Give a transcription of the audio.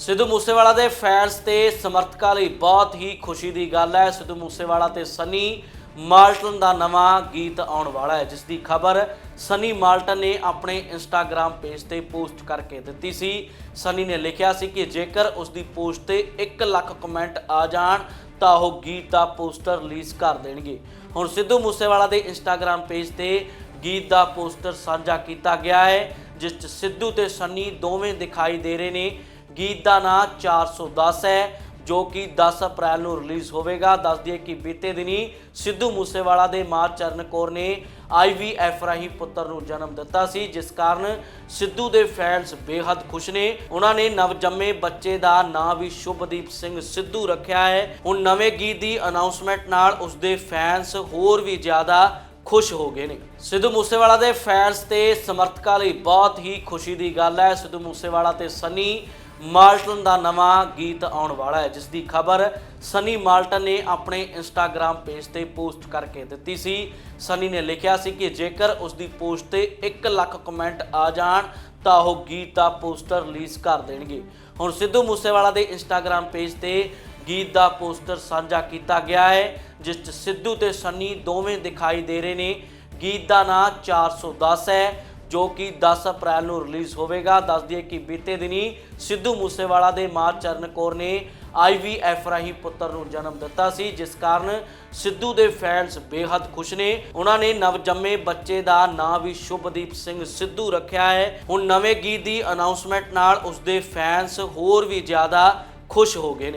ਸਿੱਧੂ ਮੂਸੇਵਾਲਾ ਦੇ ਫੈਨਸ ਤੇ ਸਮਰਥਕਾਂ ਲਈ ਬਹੁਤ ਹੀ ਖੁਸ਼ੀ ਦੀ ਗੱਲ ਹੈ। ਸਿੱਧੂ ਮੂਸੇਵਾਲਾ ਤੇ ਸਨੀ ਮਾਲਟਨ ਦਾ ਨਵਾਂ ਗੀਤ ਆਉਣ ਵਾਲਾ ਹੈ, ਜਿਸ ਦੀ ਖਬਰ ਸਨੀ ਮਾਲਟਨ ਨੇ ਆਪਣੇ ਇੰਸਟਾਗ੍ਰam ਪੇਜ ਤੇ ਪੋਸਟ ਕਰਕੇ ਦਿੱਤੀ ਸੀ। ਸਨੀ ਨੇ ਲਿਖਿਆ ਸੀ ਕਿ ਜੇਕਰ ਉਸ ਦੀ ਪੋਸਟ ਤੇ 1 ਲੱਖ ਕਮੈਂਟ ਆ ਜਾਣ, ਤਾਂ ਉਹ ਗੀਤ ਦਾ ਪੋਸਟਰ ਰਿਲੀਜ਼ ਕਰ ਦੇਣਗੇ। ਹੁਣ ਸਿੱਧੂ ਮੂਸੇਵਾਲਾ ਦੇ ਇੰਸਟਾਗ੍ਰam ਪੇਜ ਤੇ ਗੀਤ ਦਾ ਪੋਸਟਰ ਸਾਂਝਾ ਕੀਤਾ ਗਿਆ ਹੈ, ਜਿਸ 'ਚ ਸਿੱਧੂ ਤੇ ਸਨੀ ਦੋਵੇਂ ਦਿਖਾਈ ਦੇ ਰਹੇ ਨੇ। ਗੀਤ ਦਾ ਨਾਂ 410 ਹੈ, ਜੋ ਕਿ 10 ਅਪ੍ਰੈਲ ਨੂੰ ਰਿਲੀਜ਼ ਹੋਵੇਗਾ। ਦੱਸ ਦਈਏ ਕਿ ਬੀਤੇ ਦਿਨੀ ਸਿੱਧੂ ਮੂਸੇਵਾਲਾ ਦੇ ਮਾਂ ਚਰਨ ਕੌਰ ਨੇ ਆਈਵੀਐਫ ਰਾਹੀਂ ਪੁੱਤਰ ਨੂੰ ਜਨਮ ਦਿੱਤਾ ਸੀ, ਜਿਸ ਕਾਰਨ ਸਿੱਧੂ ਦੇ ਫੈਨਸ ਬੇਹੱਦ ਖੁਸ਼ ਨੇ। ਉਹਨਾਂ ਨੇ ਨਵਜੰਮੇ ਬੱਚੇ ਦਾ ਨਾਂ ਵੀ ਸ਼ੁਭਦੀਪ ਸਿੰਘ ਸਿੱਧੂ ਰੱਖਿਆ ਹੈ। ਹੁਣ ਨਵੇਂ ਗੀਤ ਦੀ ਅਨਾਉਂਸਮੈਂਟ ਨਾਲ ਉਸ ਦੇ ਫੈਨਸ ਹੋਰ ਵੀ ਜ਼ਿਆਦਾ ਖੁਸ਼ ਹੋ ਗਏ ਨੇ। ਸਿੱਧੂ ਮੂਸੇਵਾਲਾ ਦੇ ਫੈਨਸ ਤੇ ਸਮਰਥਕਾਂ ਲਈ ਬਹੁਤ ਹੀ ਖੁਸ਼ੀ ਦੀ ਗੱਲ ਹੈ। ਸਿੱਧੂ ਮੂਸੇਵਾਲਾ ਤੇ ਸਨੀ ਮਾਲਟਨ ਦਾ ਨਵਾਂ ਗੀਤ ਆਉਣ ਵਾਲਾ ਹੈ, ਜਿਸ ਦੀ ਖਬਰ ਸਨੀ ਮਾਲਟਨ ਨੇ ਆਪਣੇ ਇੰਸਟਾਗ੍ਰam ਪੇਜ ਤੇ ਪੋਸਟ ਕਰਕੇ ਦਿੱਤੀ ਸੀ। ਸਨੀ ਨੇ ਲਿਖਿਆ ਸੀ ਕਿ ਜੇਕਰ ਉਸ ਦੀ ਪੋਸਟ ਤੇ 1 ਲੱਖ ਕਮੈਂਟ ਆ ਜਾਣ, ਤਾਂ ਉਹ ਗੀਤ ਦਾ ਪੋਸਟਰ ਰਿਲੀਜ਼ ਕਰ ਦੇਣਗੇ। ਹੁਣ ਸਿੱਧੂ ਮੂਸੇਵਾਲਾ ਦੇ ਇੰਸਟਾਗ੍ਰam ਪੇਜ ਤੇ ਗੀਤ ਦਾ ਪੋਸਟਰ ਸਾਂਝਾ ਕੀਤਾ ਗਿਆ ਹੈ, ਜਿਸ 'ਚ ਸਿੱਧੂ ਤੇ ਸੰਨੀ ਦੋਵੇਂ ਦਿਖਾਈ ਦੇ ਰਹੇ ਨੇ। ਗੀਤ ਦਾ ਨਾਂ 410 ਹੈ, ਜੋ ਕਿ 10 ਅਪ੍ਰੈਲ ਨੂੰ ਰਿਲੀਜ਼ ਹੋਵੇਗਾ। ਦੱਸ ਦਈਏ ਕਿ ਬੀਤੇ ਦਿਨੀ ਸਿੱਧੂ ਮੂਸੇਵਾਲਾ ਦੇ ਮਾਂ ਚਰਨ ਕੌਰ ਨੇ ਆਈਵੀਐਫ ਰਾਹੀਂ ਪੁੱਤਰ ਨੂੰ ਜਨਮ ਦਿੱਤਾ ਸੀ, ਜਿਸ ਕਾਰਨ ਸਿੱਧੂ ਦੇ ਫੈਨਸ ਬੇਹੱਦ ਖੁਸ਼ ਨੇ। ਉਹਨਾਂ ਨੇ ਨਵਜੰਮੇ ਬੱਚੇ ਦਾ ਨਾਂ ਵੀ ਸ਼ੁਭਦੀਪ ਸਿੰਘ ਸਿੱਧੂ ਰੱਖਿਆ ਹੈ। ਹੁਣ ਨਵੇਂ ਗੀਤ ਦੀ ਅਨਾਉਂਸਮੈਂਟ ਨਾਲ ਉਸ ਦੇ ਫੈਨਸ ਹੋਰ ਵੀ ਜ਼ਿਆਦਾ ਖੁਸ਼ ਹੋ ਗਏ ਨੇ।